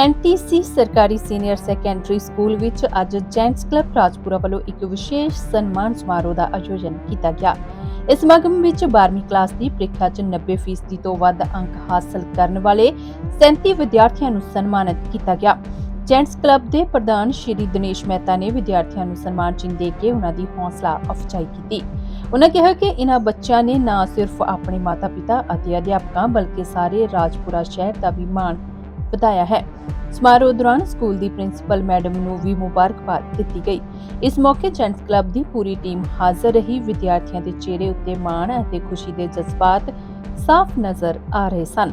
ਐਨਟੀਸੀ ਸਰਕਾਰੀ senior secondary school ਵਿੱਚ ਅੱਜ ਜੈਂਟਸ ਕਲੱਬ ਰਾਜਪੁਰਾ ਵੱਲੋਂ ਇੱਕ ਵਿਸ਼ੇਸ਼ ਸਨਮਾਨ ਸਮਾਰੋਹ ਦਾ ਆਯੋਜਨ ਕੀਤਾ ਗਿਆ। ਇਸ ਸਮਾਗਮ ਵਿੱਚ 12ਵੀਂ ਕਲਾਸ ਦੀ ਪ੍ਰੀਖਿਆ 'ਚ 90% ਤੋਂ ਵੱਧ ਅੰਕ ਹਾਸਲ ਕਰਨ ਵਾਲੇ 37 ਵਿਦਿਆਰਥੀਆਂ ਨੂੰ ਸਨਮਾਨਿਤ ਕੀਤਾ ਗਿਆ। ਜੈਂਟਸ ਕਲੱਬ ਦੇ ਪ੍ਰਧਾਨ ਸ਼੍ਰੀ ਦਿਨੇਸ਼ ਮਹਿਤਾ ਨੇ ਵਿਦਿਆਰਥੀਆਂ ਨੂੰ ਸਨਮਾਨ ਚਿੰਨ੍ਹ ਦੇ ਕੇ ਉਹਨਾਂ ਦੀ ਹੌਸਲਾ ਅਫਜ਼ਾਈ ਕੀਤੀ। ਉਹਨਾਂ ਕਿਹਾ ਕਿ ਇਹਨਾਂ ਬੱਚਿਆਂ ਨੇ ਨਾ ਸਿਰਫ ਆਪਣੇ ਮਾਤਾ-ਪਿਤਾ ਅਤੇ ਅਧਿਆਪਕਾਂ ਬਲਕਿ ਸਾਰੇ ਰਾਜਪੁਰਾ ਸ਼ਹਿਰ ਦਾ ਵੀ ਮਾਣ ਵਧਾਇਆ ਹੈ। ਸਮਾਰੋਹ ਦੌਰਾਨ ਸਕੂਲ ਦੀ ਪ੍ਰਿੰਸੀਪਲ ਮੈਡਮ ਨੂੰ ਵੀ ਮੁਬਾਰਕਬਾਦ ਦਿੱਤੀ ਗਈ। ਇਸ ਮੌਕੇ ਜੈਂਟਸ ਕਲੱਬ ਦੀ ਪੂਰੀ ਟੀਮ ਹਾਜ਼ਰ ਰਹੀ। ਵਿਦਿਆਰਥੀਆਂ ਦੇ ਚਿਹਰੇ ਉੱਤੇ ਮਾਣ ਅਤੇ ਖੁਸ਼ੀ ਦੇ ਜਜ਼ਬਾਤ ਸਾਫ਼ ਨਜ਼ਰ ਆ ਰਹੇ ਸਨ।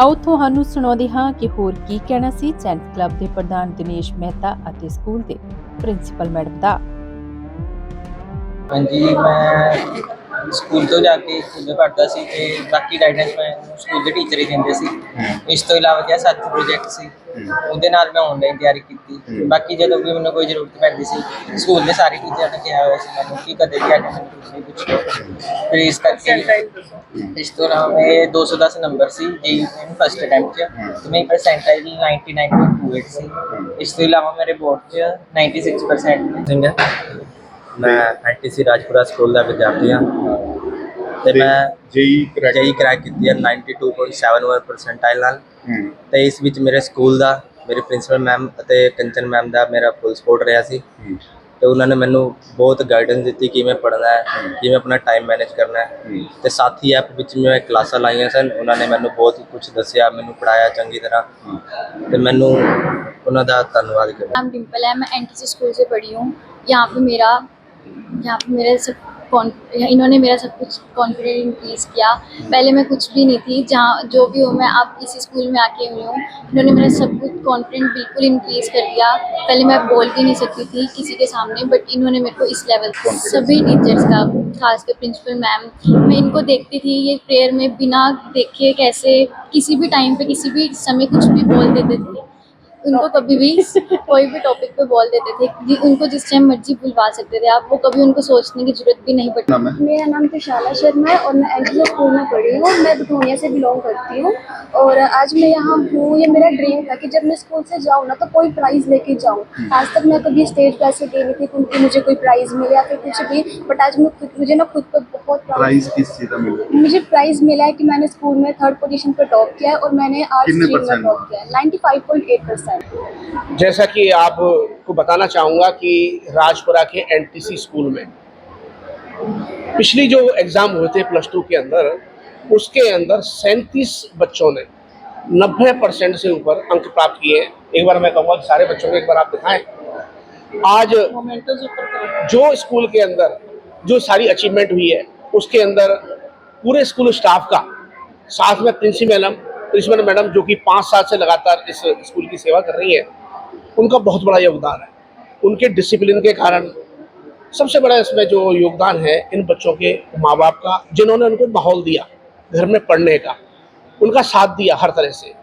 ਆਓ ਤੁਹਾਨੂੰ ਸੁਣਾਉਂਦੇ ਹਾਂ ਕਿ ਹੋਰ ਕੀ ਕਹਿਣਾ ਸੀ ਜੈਂਟਸ ਕਲੱਬ ਦੇ ਪ੍ਰਧਾਨ ਦਿਨੇਸ਼ ਮਹਿਤਾ ਅਤੇ ਸਕੂਲ ਦੇ ਪ੍ਰਿੰਸੀਪਲ ਮੈਡਮ ਦਾ। ਹਾਂਜੀ, ਮੈਂ ਸਕੂਲ ਤੋਂ ਜਾ ਕੇ ਸਕੂਲ ਪੜ੍ਹਦਾ ਸੀ ਤੇ ਬਾਕੀ ਗਾਈਡੈਂਸ ਮੈਂ ਸਕੂਲ ਦੇ ਟੀਚਰ ਹੀ ਦਿੰਦੇ ਸੀ। ਇਸ ਤੋਂ ਇਲਾਵਾ ਜਿਹੜਾ ਸਾਥੀ ਪ੍ਰੋਜੈਕਟ ਸੀ। ਉਹਦੇ ਨਾਲ ਮੈਂ ਆਨਲਾਈਨ ਤਿਆਰੀ ਕੀਤੀ। ਬਾਕੀ ਜਦੋਂ ਵੀ ਮੈਨੂੰ ਕੋਈ ਜ਼ਰੂਰਤ ਪੈਂਦੀ ਸੀ ਸਕੂਲ ਦੇ ਸਾਰੇ ਟੀਚਰਾਂ ਨੇ ਕਿਹਾ ਹੋਇਆ ਸੀ ਮੈਨੂੰ ਕਿ ਕਦੇ ਵੀ ਆ ਕੇ ਮੈਨੂੰ ਕੁਝ ਪੁੱਛੋ ਫਿਰ ਇਸ ਕਰਕੇ ਇਸ ਤੋਂ ਇਲਾਵਾ ਮੇਰੇ 210 ਨੰਬਰ ਸੀ ਜੀ ਫਸਟ ਅਟੈਂਪਟ 'ਚ। ਤੇ ਮੇਰੀ ਪਰਸੈਂਟੇਜ 99.28 ਸੀ। ਇਸ ਤੋਂ ਇਲਾਵਾ ਮੇਰੇ ਬੋਰਡ 'ਚ 96% ਨੇ। ਮੈਂ ਐਨਟੀਸੀ ਰਾਜਪੁਰਾ ਸਕੂਲ ਦਾ ਵਿਦਿਆਰਥੀ ਹਾਂ ਤੇ ਮੈਂ ਜੇਈ ਕਰੈਕਟ ਜੇਈ ਕ੍ਰੈਕ ਕੀਤੀ ਹੈ 92.71 ਪਰਸੈਂਟਾਈਲ ਨਾਲ ਹੂੰ ਤੇ ਇਸ ਵਿੱਚ ਮੇਰੇ ਸਕੂਲ ਦਾ ਮੇਰੇ ਪ੍ਰਿੰਸੀਪਲ ਮੈਮ ਅਤੇ ਕੰਚਨ ਮੈਮ ਦਾ ਮੇਰਾ ਫੁੱਲ ਸਪੋਰਟ ਰਿਹਾ ਸੀ ਹੂੰ, ਤੇ ਉਹਨਾਂ ਨੇ ਮੈਨੂੰ ਬਹੁਤ ਗਾਈਡੈਂਸ ਦਿੱਤੀ ਕਿਵੇਂ ਪੜ੍ਹਨਾ ਹੈ ਕਿਵੇਂ ਆਪਣਾ ਟਾਈਮ ਮੈਨੇਜ ਕਰਨਾ ਹੈ ਹੂੰ। ਤੇ ਸਾਥੀ ਐਪ ਵਿੱਚ ਮੈਂ ਕਲਾਸਾਂ ਲਾਈਆਂ ਸਨ ਉਹਨਾਂ ਨੇ ਮੈਨੂੰ ਬਹੁਤ ਕੁਝ ਦੱਸਿਆ ਮੈਨੂੰ ਪੜਾਇਆ ਚੰਗੀ ਤਰ੍ਹਾਂ ਤੇ ਮੈਨੂੰ ਉਹਨਾਂ ਦਾ ਧੰਨਵਾਦ ਕਰਦਾ नाम डिम्पल है मैं एनटीसी स्कूल से पढ़ी हूँ यहाँ पे मेरा यहाँ पे मेरे सब कॉन- इन्होंने मेरा सब कुछ कॉन्फिडेंस इंक्रीज़ किया। पहले मैं कुछ भी नहीं थी जहाँ जो भी हूँ मैं अब इसी स्कूल में आके हुई हूँ। इन्होंने मेरा सब कुछ कॉन्फिडेंस बिल्कुल इंक्रीज़ कर दिया। पहले मैं बोल भी नहीं सकती थी किसी के सामने बट इन्होंने मेरे को इस लेवल सभी टीचर्स का खास कर प्रिंसिपल मैम मैं इनको देखती थी ये प्रेयर में बिना देखे कैसे किसी भी टाइम पे किसी भी समय कुछ भी बोल देते थे। उनको कभी भी कोई भी टॉपिक पे बोल देते थे कि उनको जिस टाइम मर्ज़ी बुलवा सकते थे आप वो कभी उनको सोचने की ज़रूरत भी नहीं पड़ती मेरा नाम तुषाला शर्मा है और मैं एंजलो स्कूल में पढ़ी हूँ मैं बथोनिया से बिलोंग करती हूँ और आज मैं यहाँ हूँ ये मेरा ड्रीम था कि जब मैं स्कूल से जाऊँ ना तो कोई प्राइज़ लेके जाऊँ। आज तक मैं कभी स्टेज पर ऐसे गई नहीं थी क्योंकि मुझे कोई प्राइज़ मिले या फिर कुछ भी बट आज मैं खुद मुझे ना खुद पर बहुत प्राइस किस चीज़ का मिला? मुझे प्राइज़ मिला है कि मैंने स्कूल में थर्ड पोजीशन पर टॉप किया है और मैंने कितने स्ट्रीम में टॉप किया है। Ninety five point eight percent जैसा कि आपको बताना चाहूँगा कि राजपुरा के एनटीसी स्कूल में पिछली जो एग्ज़ाम हुए थे प्लस टू के अंदर उसके अंदर सैंतीस बच्चों ने नब्बे परसेंट से ऊपर अंक प्राप्त किए हैं। एक बार मैं कहूँगा कि सारे बच्चों को एक बार आप दिखाएँ। आज जो स्कूल के अंदर जो सारी अचीवमेंट हुई है उसके अंदर पूरे स्कूल स्टाफ का साथ में प्रिंसिपल मैडम प्रिंसिपल मैडम जो कि पाँच साल से लगातार इस स्कूल की सेवा कर रही है, उनका बहुत बड़ा योगदान है। उनके डिसिप्लिन के कारण सबसे बड़ा इसमें जो योगदान है, इन बच्चों के माँ बाप का, जिन्होंने उनको माहौल दिया घर में पढ़ने का, उनका साथ दिया हर तरह से।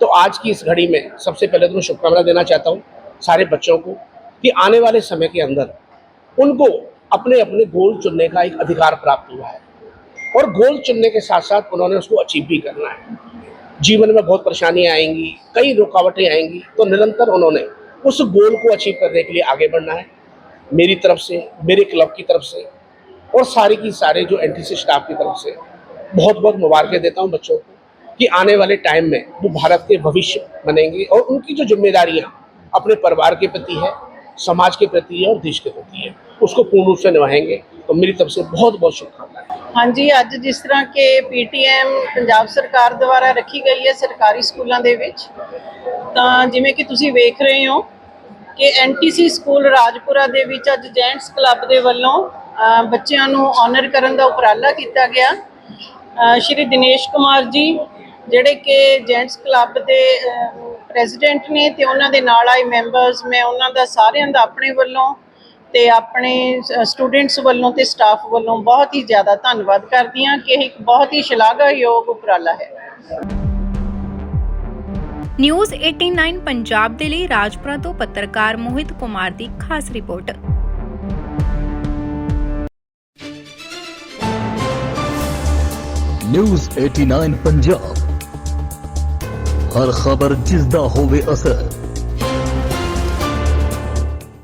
तो आज की इस घड़ी में सबसे पहले तो मैं शुभकामना देना चाहता हूँ सारे बच्चों को कि आने वाले समय के अंदर उनको अपने अपने गोल चुनने का एक अधिकार प्राप्त हुआ है। और गोल चुनने के साथ साथ उन्होंने उसको अचीव भी करना है। जीवन में बहुत परेशानियाँ आएँगी, कई रुकावटें आएँगी तो निरंतर उन्होंने उस गोल को अचीव करने के लिए आगे बढ़ना है, मेरी तरफ़ से, मेरे क्लब की तरफ़ से, और सारे की सारे जो एनटीसी स्टाफ की तरफ़ से बहुत बहुत मुबारकें देता हूँ बच्चों को कि आने वाले टाइम में वो भारत के भविष्य बनेंगे और उनकी जो जिम्मेदारियाँ अपने परिवार के प्रति है, समाज के प्रति है और देश के प्रति है, उसको पूर्ण रूप से निभाएँगे। तो मेरी तरफ़ से बहुत बहुत शुभकामनाएँ। ਹਾਂਜੀ, ਅੱਜ ਜਿਸ ਤਰ੍ਹਾਂ ਕਿ ਪੀਟੀਐਮ ਪੰਜਾਬ ਸਰਕਾਰ ਦੁਆਰਾ ਰੱਖੀ ਗਈ ਹੈ ਸਰਕਾਰੀ ਸਕੂਲਾਂ ਦੇ ਵਿੱਚ, ਤਾਂ ਜਿਵੇਂ ਕਿ ਤੁਸੀਂ ਵੇਖ ਰਹੇ ਹੋ ਕਿ ਐਨਟੀਸੀ ਸਕੂਲ ਰਾਜਪੁਰਾ ਦੇ ਵਿੱਚ ਅੱਜ ਜੈਂਟਸ ਕਲੱਬ ਦੇ ਵੱਲੋਂ ਬੱਚਿਆਂ ਨੂੰ ਆਨਰ ਕਰਨ ਦਾ ਉਪਰਾਲਾ ਕੀਤਾ ਗਿਆ। ਸ਼੍ਰੀ ਦਿਨੇਸ਼ ਕੁਮਾਰ ਜੀ, ਜਿਹੜੇ ਕਿ ਜੈਂਟਸ ਕਲੱਬ ਦੇ ਪ੍ਰੈਜ਼ੀਡੈਂਟ ਨੇ ਤੇ ਉਹਨਾਂ ਦੇ ਨਾਲ ਆਏ ਮੈਂਬਰਸ, ਮੈਂ ਉਹਨਾਂ ਦਾ ਸਾਰਿਆਂ ਦਾ ਆਪਣੇ ਵੱਲੋਂ ਤੇ ਆਪਣੇ ਸਟੂਡੈਂਟਸ ਵੱਲੋਂ ਤੇ ਸਟਾਫ ਵੱਲੋਂ ਬਹੁਤ ਹੀ ਜ਼ਿਆਦਾ ਧੰਨਵਾਦ ਕਰਦੀ ਹਾਂ ਕਿ ਇਹ ਇੱਕ ਬਹੁਤ ਹੀ ਸ਼ਲਾਘਾਯੋਗ ਉਪਰਾਲਾ ਹੈ। ਨਿਊਜ਼ 89 ਪੰਜਾਬ ਦੇ ਲਈ ਰਾਜਪੁਰਾ ਤੋਂ ਪੱਤਰਕਾਰ ਮੋਹਿਤ ਕੁਮਾਰ ਦੀ ਖਾਸ ਰਿਪੋਰਟ। ਨਿਊਜ਼ 89 ਪੰਜਾਬ। ਹਰ ਖਬਰ ਜਿਸ ਦਾ ਹੋਵੇ ਅਸਰ।